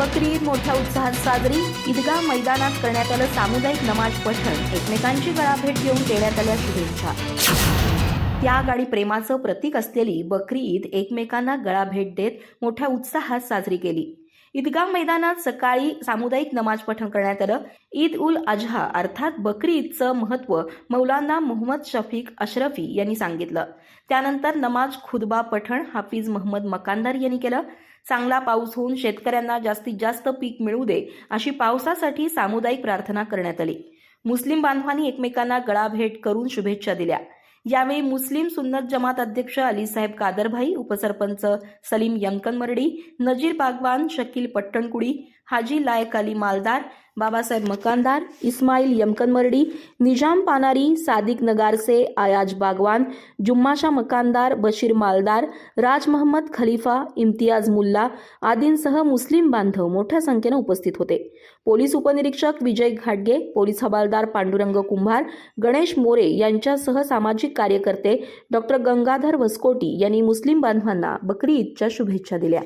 बकरी ईद मोठ्या उत्साहात साजरी. ईदगाह मैदानात करण्यात आलं सामुदायिक नमाज पठण. एकमेकांची गळाभेट घेऊन देण्यात आल्या शुभेच्छा. त्याग आणि प्रेमाचं प्रतीक असलेली बकरी ईद एकमेकांना गळाभेट देत मोठ्या उत्साहात साजरी केली. ईदगाह मैदानात सकाळी सामुदायिक नमाज पठण करण्यात आलं. ईद उल अजहा अर्थात बकरी ईदचं महत्त्व मौलाना मोहम्मद शफीक अशरफी यांनी सांगितलं. त्यानंतर नमाज खुदबा पठण हाफिज महम्मद मकानदार यांनी केलं. चांगला पाऊस होऊन शेतकऱ्यांना जास्तीत जास्त पीक मिळू दे अशी पावसासाठी सामुदायिक प्रार्थना करण्यात आली. मुस्लिम बांधवांनी एकमेकांना गळाभेट करून शुभेच्छा दिल्या. यावेळी मुस्लिम सुन्नत जमात अध्यक्ष अलीसाहेब कादरभाई उपसरपंच सलीम यमकनमर्डी नजीर बागवान शकील पट्टणकुडी हाजी लायक अली मालदार बाबासाहेब मकानदार इस्माईल यमकनमर्डी निजाम पानारी सादिक नगारसे आयाज बागवान जुम्माशा मकानदार बशीर मालदार राज महम्मद खलिफा इम्तियाज मुल्ला आदींसह मुस्लिम बांधव मोठ्या संख्येनं उपस्थित होते. पोलीस उपनिरीक्षक विजय घाटगे पोलीस हवालदार पांडुरंग कुंभार गणेश मोरे यांच्यासह सामाजिक कार्यकर्ते डॉक्टर गंगाधर वसकोटी यांनी मुस्लिम बांधवांना बकरी ईदच्या शुभेच्छा दिल्या.